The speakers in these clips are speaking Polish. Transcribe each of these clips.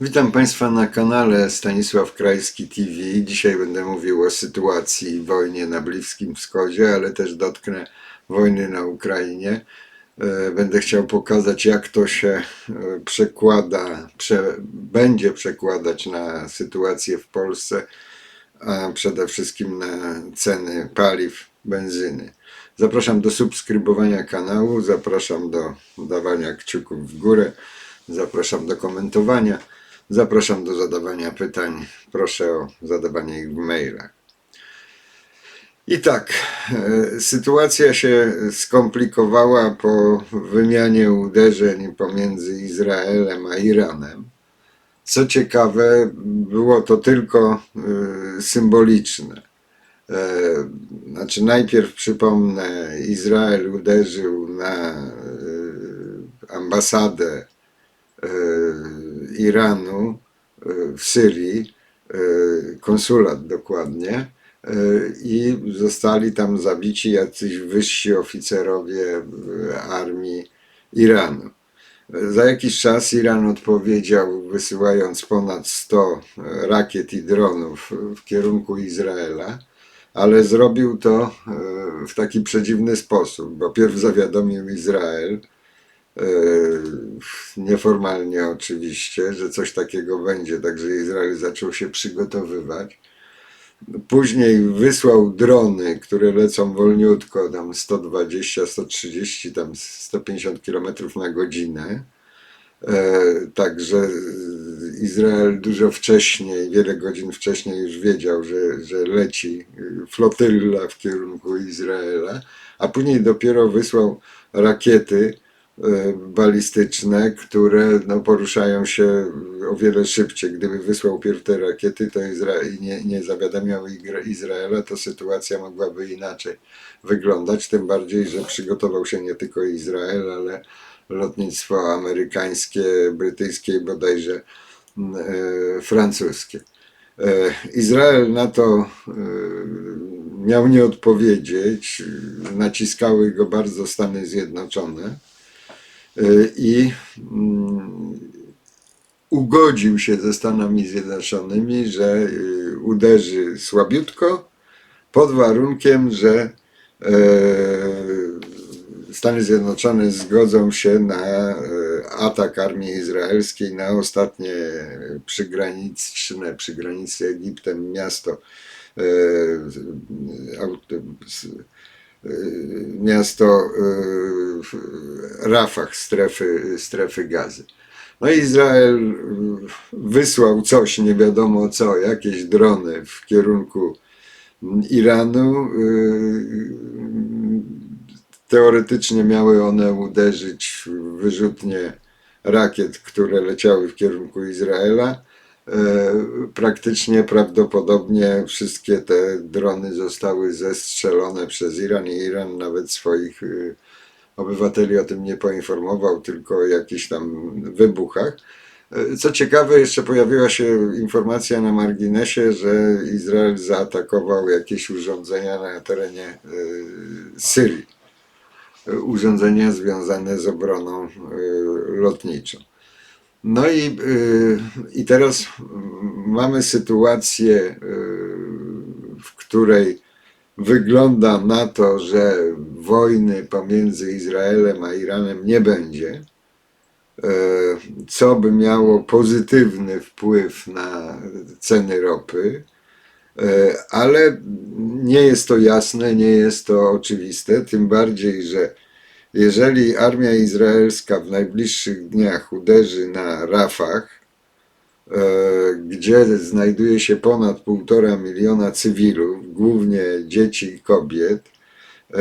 Witam Państwa na kanale Stanisław Krajski TV. Dzisiaj będę mówił o sytuacji, wojnie na Bliskim Wschodzie, ale też dotknę wojny na Ukrainie. E, Będę chciał pokazać, jak to się e, przekłada, prze, będzie przekładać na sytuację w Polsce, a przede wszystkim na ceny paliw, benzyny. Zapraszam do subskrybowania kanału, zapraszam do dawania kciuków w górę, zapraszam do komentowania, zapraszam do zadawania pytań. Proszę o zadawanie ich w mailach. I tak, e, sytuacja się skomplikowała po wymianie uderzeń pomiędzy Izraelem a Iranem. Co ciekawe, było to tylko e, symboliczne. E, Znaczy, najpierw przypomnę, Izrael uderzył na ambasadę Iranu e, w Syrii, e, konsulat dokładnie, e, i zostali tam zabici jacyś wyżsi oficerowie armii Iranu. Za jakiś czas Iran odpowiedział, wysyłając ponad 100 rakiet i dronów w kierunku Izraela, ale zrobił to w taki przedziwny sposób, bo pierw zawiadomił Izrael, nieformalnie oczywiście, że coś takiego będzie, także Izrael zaczął się przygotowywać. Później wysłał drony, które lecą wolniutko, tam 120, 130, tam 150 km na godzinę. E, Także Izrael dużo wcześniej, wiele godzin wcześniej już wiedział, że, że leci flotylla w kierunku Izraela, a później dopiero wysłał rakiety e, balistyczne, które no, poruszają się o wiele szybciej. Gdyby wysłał pierw te rakiety to Izra- i nie, nie zawiadamiał Izraela, to sytuacja mogłaby inaczej wyglądać. Tym bardziej, że przygotował się nie tylko Izrael, ale lotnictwo amerykańskie, brytyjskie i bodajże e, francuskie. E, Izrael na to e, miał nie odpowiedzieć. Naciskały go bardzo Stany Zjednoczone i mm, ugodził się ze Stanami Zjednoczonymi, że e, uderzy słabiutko pod warunkiem, że e, Stany Zjednoczone zgodzą się na e, atak armii izraelskiej na ostatnie przygraniczne, przy granicy Egiptem miasto e, miasto e, Rafah, strefy, strefy gazy. No Izrael e, wysłał coś, nie wiadomo co, jakieś drony w kierunku Iranu. Teoretycznie miały one uderzyć w wyrzutnie rakiet, które leciały w kierunku Izraela. E, Praktycznie prawdopodobnie wszystkie te drony zostały zestrzelone przez Iran i Iran nawet swoich e, obywateli o tym nie poinformował, tylko o jakichś tam wybuchach. E, Co ciekawe, jeszcze pojawiła się informacja na marginesie, że Izrael zaatakował jakieś urządzenia na terenie e, Syrii urządzenia związane z obroną y, lotniczą. No i, y, i teraz mamy sytuację, y, w której wygląda na to, że wojny pomiędzy Izraelem a Iranem nie będzie, co by miało pozytywny wpływ na ceny ropy. Ale nie jest to jasne, nie jest to oczywiste, tym bardziej, że jeżeli armia izraelska w najbliższych dniach uderzy na Rafah, e, gdzie znajduje się ponad półtora miliona cywilów, głównie dzieci i kobiet, e,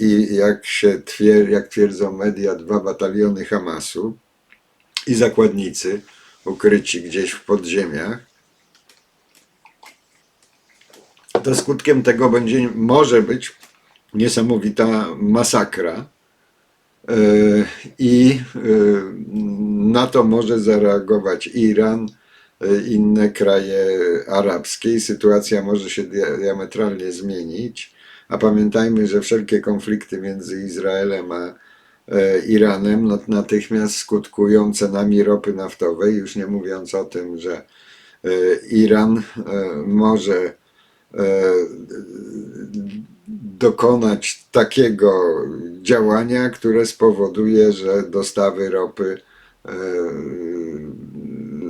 i jak, się twier- jak twierdzą media, dwa bataliony Hamasu i zakładnicy ukryci gdzieś w podziemiach, to skutkiem tego będzie, może być niesamowita masakra. E, I e, na to może zareagować Iran, e, inne kraje arabskie sytuacja może się dia- diametralnie zmienić. A pamiętajmy, że wszelkie konflikty między Izraelem a Iranem, no, natychmiast skutkują cenami ropy naftowej, już nie mówiąc o tym, że Iran może dokonać takiego działania, które spowoduje, że dostawy ropy e,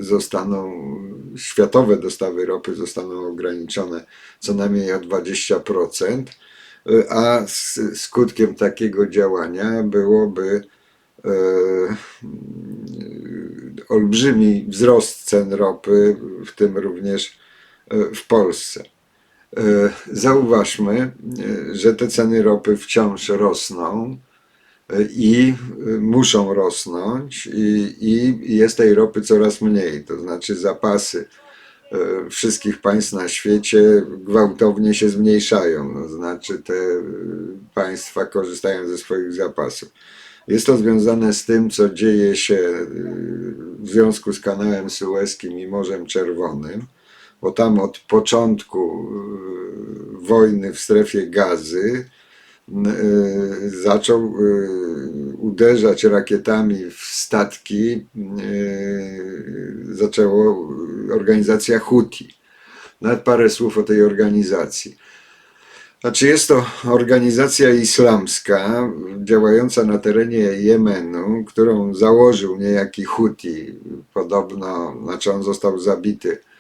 zostaną, światowe dostawy ropy zostaną ograniczone co najmniej o 20%, e, a skutkiem takiego działania byłoby e, olbrzymi wzrost cen ropy, w tym również e, w Polsce. E, Zauważmy, e, że te ceny ropy wciąż rosną e, i muszą rosnąć, i, i jest tej ropy coraz mniej. To znaczy, zapasy wszystkich państw na świecie gwałtownie się zmniejszają. To znaczy, te państwa korzystają ze swoich zapasów. Jest to związane z tym, co dzieje się w związku z kanałem Suezkim i Morzem Czerwonym bo tam od początku y, wojny w strefie gazy y, zaczął y, uderzać rakietami w statki, zaczęło organizacja Houthi. Nawet parę słów o tej organizacji. Znaczy jest to organizacja islamska działająca na terenie Jemenu, którą założył niejaki Houthi. Podobno, znaczy on został zabity e,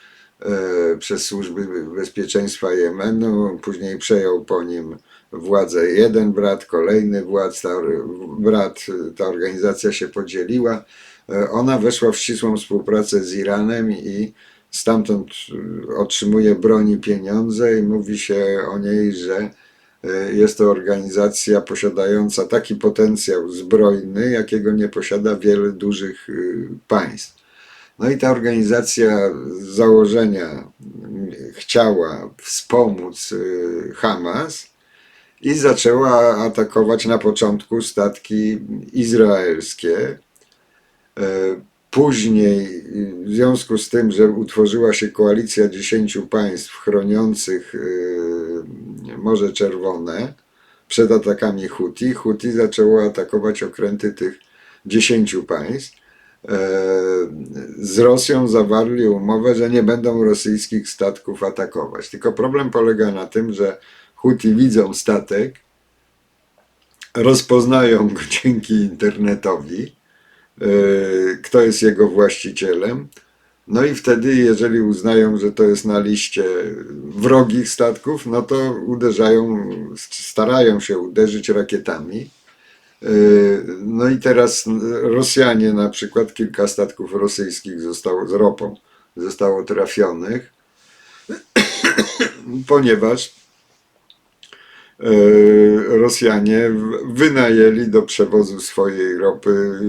przez służby bezpieczeństwa Jemenu, później przejął po nim władzę jeden brat, kolejny władz, ta, brat, ta organizacja się podzieliła. E, Ona weszła w ścisłą współpracę z Iranem i stamtąd e, otrzymuje broń i pieniądze i mówi się o niej, że e, jest to organizacja posiadająca taki potencjał zbrojny, jakiego nie posiada wiele dużych państw. No i ta organizacja z założenia chciała wspomóc y, Hamas i zaczęła atakować na początku statki izraelskie. E, Później, y, w związku z tym, że utworzyła się koalicja dziesięciu państw chroniących y, Morze Czerwone przed atakami Huti, Huti zaczęło atakować okręty tych dziesięciu państw. Z Rosją zawarli umowę, że nie będą rosyjskich statków atakować. Tylko problem polega na tym, że Huti widzą statek, rozpoznają go dzięki internetowi, e, kto jest jego właścicielem. No i wtedy, jeżeli uznają, że to jest na liście wrogich statków, no to uderzają, starają się uderzyć rakietami. E, No i teraz Rosjanie, na przykład kilka statków rosyjskich zostało z ropą, zostało trafionych, ponieważ e, Rosjanie wynajęli do przewozu swojej ropy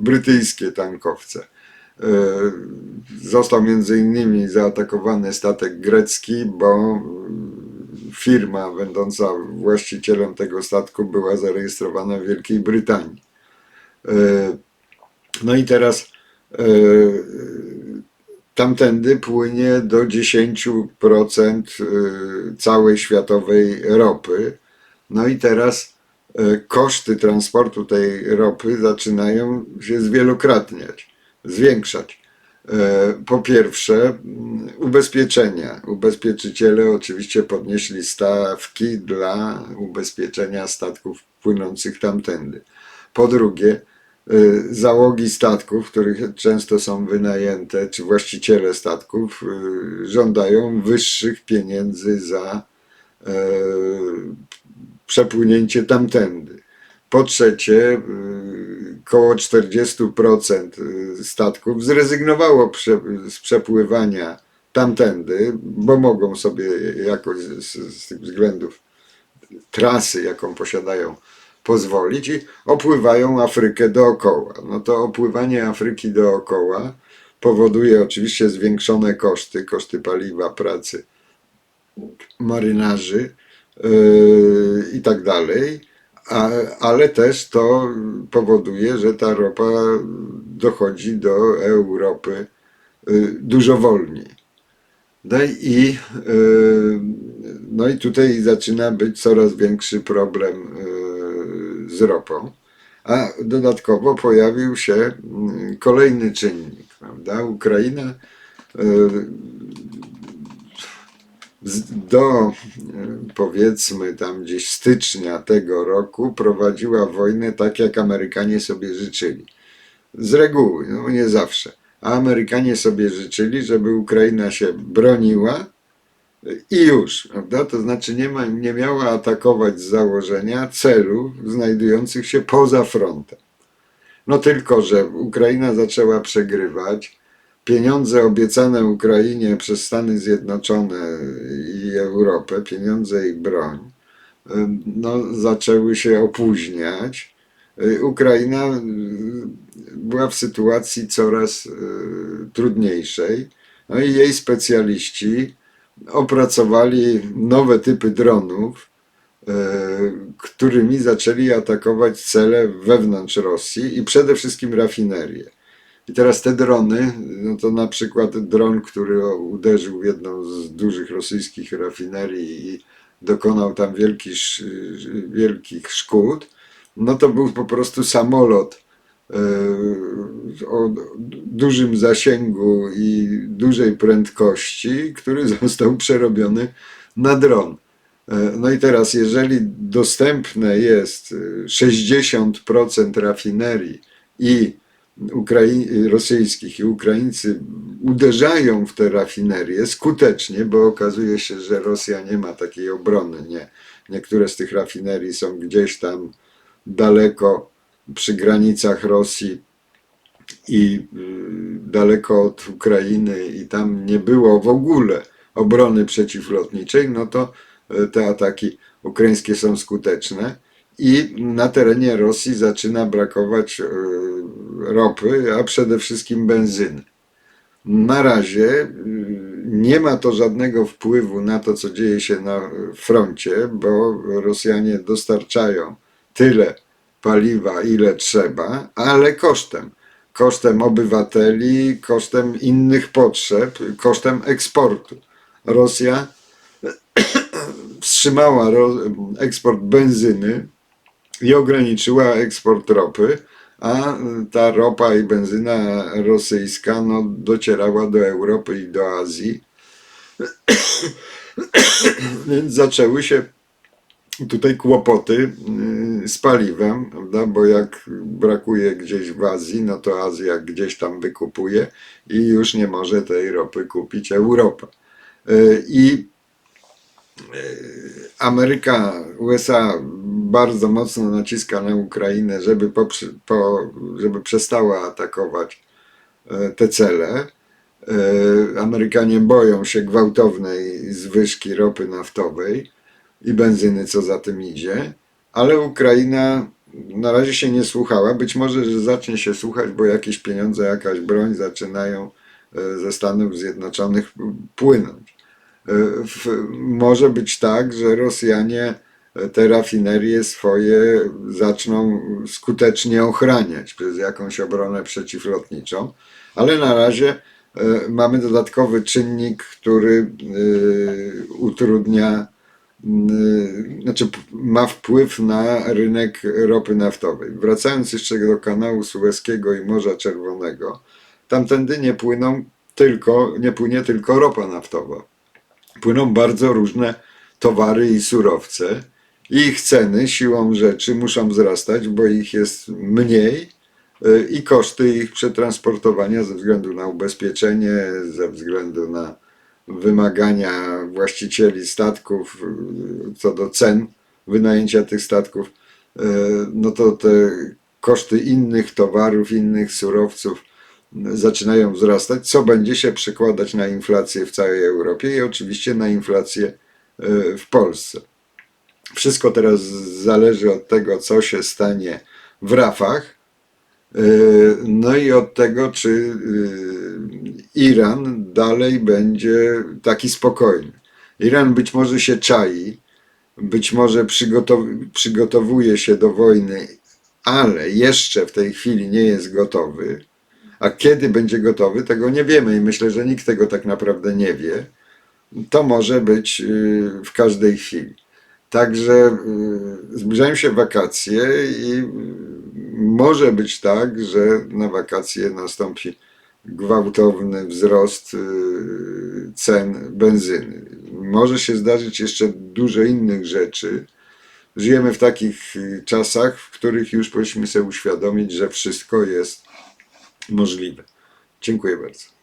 brytyjskie tankowce. E, Został między innymi zaatakowany statek grecki, bo firma będąca właścicielem tego statku była zarejestrowana w Wielkiej Brytanii. E, No i teraz e, tamtędy płynie do 10% e, całej światowej ropy. No i teraz koszty transportu tej ropy zaczynają się zwielokrotniać, zwiększać. E, Po pierwsze, mm, ubezpieczenia. Ubezpieczyciele oczywiście podnieśli stawki dla ubezpieczenia statków płynących tamtędy. Po drugie, y, załogi statków, których często są wynajęte, czy właściciele statków y, żądają wyższych pieniędzy za e, przepłynięcie tamtędy. Po trzecie, koło 40% statków zrezygnowało z przepływania tamtędy, bo mogą sobie jakoś z, z tych względów trasy, jaką posiadają, pozwolić i opływają Afrykę dookoła. No to opływanie Afryki dookoła powoduje oczywiście zwiększone koszty, koszty paliwa, pracy marynarzy yy, i tak dalej, a, ale też to powoduje, że ta ropa dochodzi do Europy yy, dużo wolniej. No i, yy, no i tutaj zaczyna być coraz większy problem yy, z ropą. A dodatkowo pojawił się mm, kolejny czynnik, prawda? Ukraina do e, powiedzmy tam gdzieś stycznia tego roku prowadziła wojnę tak, jak Amerykanie sobie życzyli. Z reguły, no nie zawsze. A Amerykanie sobie życzyli, żeby Ukraina się broniła i już, prawda? To znaczy nie, ma, nie miała atakować z założenia celów znajdujących się poza frontem. No tylko, że Ukraina zaczęła przegrywać. Pieniądze obiecane Ukrainie przez Stany Zjednoczone i Europę, pieniądze i broń, no, zaczęły się opóźniać. Y, Ukraina y, była w sytuacji coraz y, trudniejszej. No i jej specjaliści opracowali nowe typy dronów, którymi zaczęli atakować cele wewnątrz Rosji i przede wszystkim rafinerie. I teraz te drony, no to na przykład dron, który uderzył w jedną z dużych rosyjskich rafinerii i dokonał tam wielkich, sz- wielkich szkód, no to był po prostu samolot e, o dużym zasięgu i dużej prędkości, który został przerobiony na dron. E, No i teraz, jeżeli dostępne jest e, 60% rafinerii i Ukrai- rosyjskich i Ukraińcy uderzają w te rafinerie skutecznie, bo okazuje się, że Rosja nie ma takiej obrony. Nie. Niektóre z tych rafinerii są gdzieś tam daleko przy granicach Rosji i y, daleko od Ukrainy i tam nie było w ogóle obrony przeciwlotniczej, no to y, te ataki ukraińskie są skuteczne i na terenie Rosji zaczyna brakować y, ropy, a przede wszystkim benzyny. Na razie y, nie ma to żadnego wpływu na to, co dzieje się na froncie, bo Rosjanie dostarczają tyle paliwa, ile trzeba, ale kosztem. Kosztem obywateli, kosztem innych potrzeb, kosztem eksportu. Rosja wstrzymała eksport benzyny i ograniczyła eksport ropy, a ta ropa i benzyna rosyjska no, docierała do Europy i do Azji. Więc zaczęły się tutaj kłopoty y, z paliwem, prawda? bo jak brakuje gdzieś w Azji, no to Azja gdzieś tam wykupuje i już nie może tej ropy kupić Europa. Y, I y, Ameryka, USA bardzo mocno naciska na Ukrainę, żeby, poprzy, po, żeby przestała atakować e, te cele. E, Amerykanie boją się gwałtownej zwyżki ropy naftowej i benzyny, co za tym idzie, ale Ukraina na razie się nie słuchała. Być może, że zacznie się słuchać, bo jakieś pieniądze, jakaś broń zaczynają e, ze Stanów Zjednoczonych płynąć. Może być tak, że Rosjanie te rafinerie swoje zaczną skutecznie ochraniać przez jakąś obronę przeciwlotniczą, ale na razie e, mamy dodatkowy czynnik, który e, utrudnia, znaczy ma wpływ na rynek ropy naftowej. Wracając jeszcze do kanału Sueskiego i Morza Czerwonego, tamtędy nie płyną tylko, nie płynie tylko ropa naftowa płyną bardzo różne towary i surowce. Ich ceny siłą rzeczy muszą wzrastać, bo ich jest mniej y, i koszty ich przetransportowania ze względu na ubezpieczenie, ze względu na wymagania właścicieli statków y, co do cen wynajęcia tych statków, y, no to te koszty innych towarów, innych surowców zaczynają wzrastać, co będzie się przekładać na inflację w całej Europie i oczywiście na inflację w Polsce. Wszystko teraz zależy od tego, co się stanie w rafach, e, no i od tego, czy e, Iran dalej będzie taki spokojny. Iran być może się czai, być może przygotow- przygotowuje się do wojny, ale jeszcze w tej chwili nie jest gotowy. A kiedy będzie gotowy, tego nie wiemy i myślę, że nikt tego tak naprawdę nie wie. To może być y, w każdej chwili. Także y, zbliżają się wakacje i y, może być tak, że na wakacje nastąpi gwałtowny wzrost y, cen benzyny. Może się zdarzyć jeszcze dużo innych rzeczy. Żyjemy w takich czasach, w których już powinniśmy sobie uświadomić, że wszystko jest możliwe. Dziękuję bardzo.